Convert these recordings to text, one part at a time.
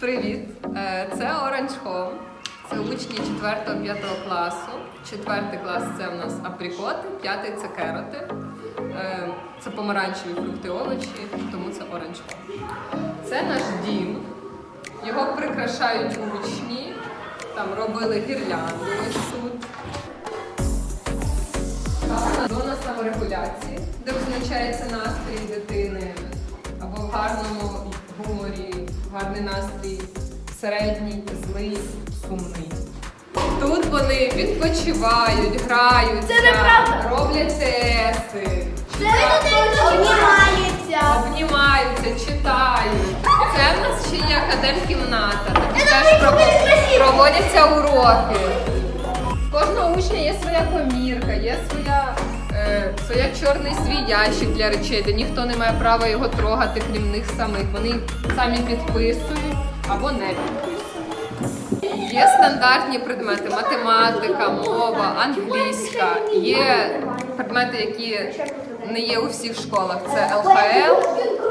Привіт! Е, Це Orange Home. Це учні 4-5 класу. Четвертий клас це у нас априкоти, п'ятий це кероти. Е, Це помаранчеві фрукти овочі, тому це Orange Home. Це наш дім. Його прикрашають учні. Там робили гірлянду ось тут. Зона саморегуляції, де визначається настрій дитини або в гарному гарний настрій, середній, злий, сумний. Тут вони відпочивають, граються, Це неправда. роблять тести, Обнімаються. обнімаються, читають. Це в нас ще є академ-кімната. Теж прово- проводяться уроки. В кожного учня є своя комірка, є своя, е, своя чорний свій ящик для речей, де ніхто не має права його трогати, крім них самих. Вони самі підписують або не підписують. Є стандартні предмети: математика, мова, англійська. Є предмети, які не є у всіх школах. Це ЛХЛ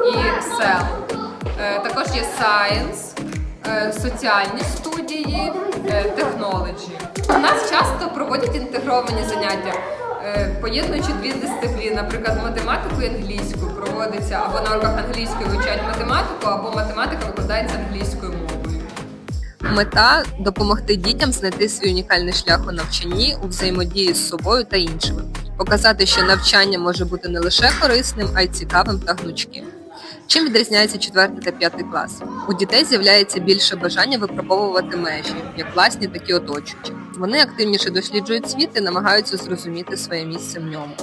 і СЕЛ. Е, Також є Science, е, соціальні студії, е, технологі. У нас часто проводять інтегровані заняття. Е, Поєднуючи дві дисципліни, наприклад, математику і англійську проводиться або на уроках англійської вивчають математику, або математика викладається англійською мовою. Мета допомогти дітям знайти свій унікальний шлях у навчанні, у взаємодії з собою та іншими, показати, що навчання може бути не лише корисним, а й цікавим та гнучким. Чим відрізняється 4 та 5 клас? У дітей з'являється більше бажання випробовувати межі, як власні, так і оточуючі. Вони активніше досліджують світ і намагаються зрозуміти своє місце в ньому.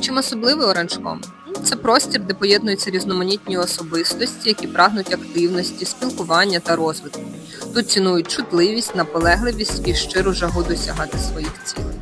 Чим особливий оранжком? Це простір, де поєднуються різноманітні особистості, які прагнуть активності, спілкування та розвитку. Тут цінують чутливість, наполегливість і щиру жагу досягати своїх цілей.